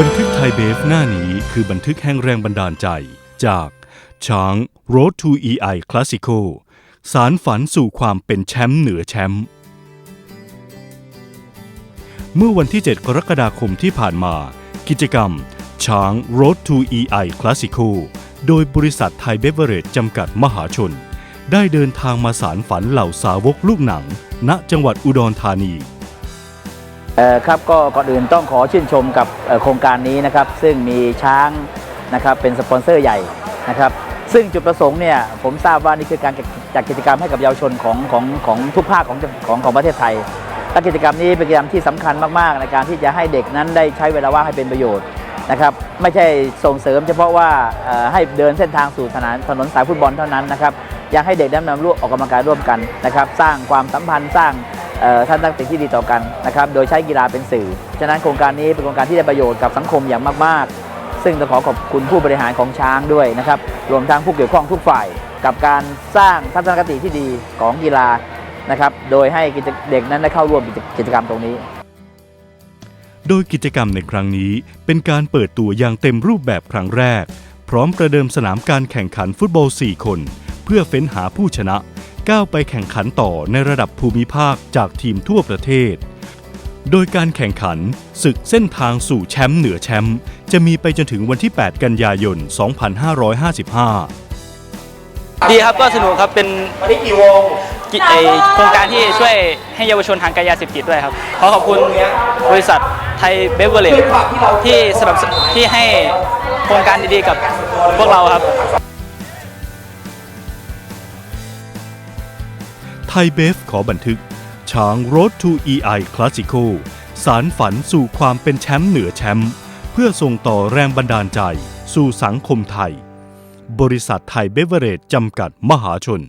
บันทึกไทยเบฟหน้านี้คือบันทึกแห่งแรงบันดาลใจ จากช้าง Road to EI Classico สารฝันสู่ความเป็นแชมป์เหนือแชมป์เมื่อวันที่ 7 กรกฎาคมที่ผ่านมา กิจกรรม ช้าง Road to EI Classico โดยบริษัทไทยเบเวอเรจจำกัดมหาชน ได้เดินทางมาสารฝันเหล่าสาวกลูกหนัง ณจังหวัดอุดรธานี ครับก็ก่อนอื่นต้องขอชื่นชมกับโครงการนี้นะครับซึ่งมีช้างนะครับเป็นสปอนเซอร์ใหญ่นะครับซึ่งจุดประสงค์เนี่ยผมทราบว่านี่คือการจัดกิจกรรมให้กับเยาวชนของของของทุกภาคของของของประเทศไทยและกิจกรรมนี้เป็นกิจกรรมที่สำคัญมากๆ ในการที่จะให้เด็กนั้นได้ใช้เวลาว่างให้เป็นประโยชน์นะครับไม่ใช่ส่งเสริมเฉพาะว่าเอ่อให้เดินเส้นทางสู่ถนนถนนสายฟุตบอลเท่านั้นนะครับอยากให้เด็กได้นำร่วมออกกำลังกายร่วมกันนะครับสร้างความสัมพันธ์สร้าง ท่านตั้งติที่ดีต่อกันนะครับโดยใช้กีฬาเป็นสื่อ ฉะนั้นโครงการนี้เป็นโครงการที่ได้ประโยชน์กับสังคมอย่างมาก ๆ ซึ่งต้องขอขอบคุณผู้บริหารของช้างด้วยนะครับรวมทั้งผู้เกี่ยวข้องทุกฝ่าย กับการสร้างทัศนคติที่ดีของกีฬานะครับโดยให้เด็กนั้นได้เข้าร่วมกิจกรรมตรงนี้ โดยกิจกรรมในครั้งนี้เป็นการเปิดตัวอย่างเต็มรูปแบบครั้งแรก พร้อมประเดิมสนามการแข่งขันฟุตบอล 4 คน เพื่อเฟ้นหาผู้ชนะ ก้าวไปแข่งขันต่อในระดับภูมิภาคจากทีมทั่วประเทศ โดยการแข่งขันศึกเส้นทางสู่แชมป์เหนือแชมป์จะมีไปจนถึงวันที่ 8 กันยายน 2555ดีครับก็สนุกครับเป็นกิไอโครงการที่ช่วยให้เยาวชนห่างไกลยาเสพติดด้วยครับ ขอขอบคุณบริษัทไทยเบเวอร์เลที่สนับสนุนที่ให้โครงการดีๆกับพวกเราครับ ไทยเบฟขอบันทึก ช้าง Road to EI Classico สารฝันสู่ความเป็นแชมป์เหนือแชมป์เพื่อส่งต่อแรงบันดาลใจ สู่สังคมไทย บริษัทไทยเบเวอเรจจำกัดมหาชน